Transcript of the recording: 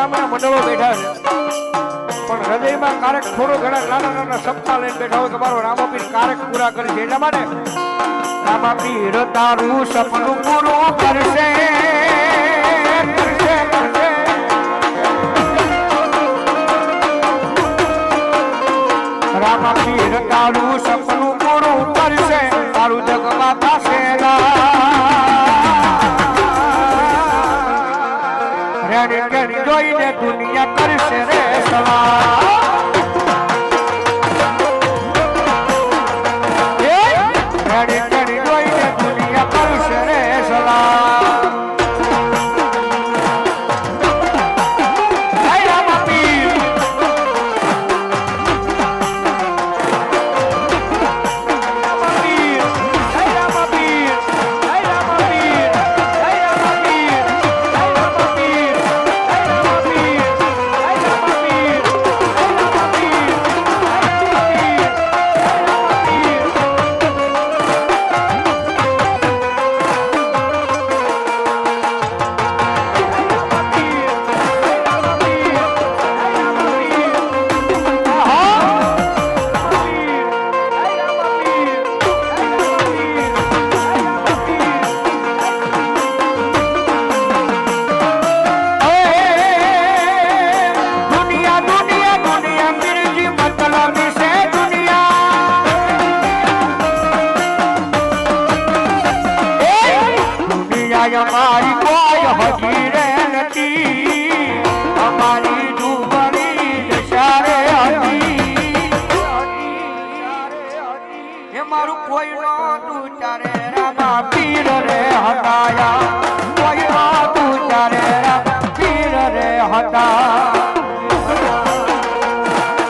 ગામના મંડળો બેઠા છે. પણ હૃદયમાં કારક થોડો ઘણા નાના નાના સપ્તાહ લઈને બેઠા હોય તમારો રામાપી કારક પૂરા કરે છે. એટલા માટે રામાપીર તારું સપનું પૂરું કરશે રામાપી કરશે. તારું સપનું રણ જોઈને દુનિયા કરશે રે સવા કાય મારી કોઈ હકીરે નથી એ મારું કોઈ નોતું ત્યારે રામા રે હટાયા. કોઈ નોતું ત્યારે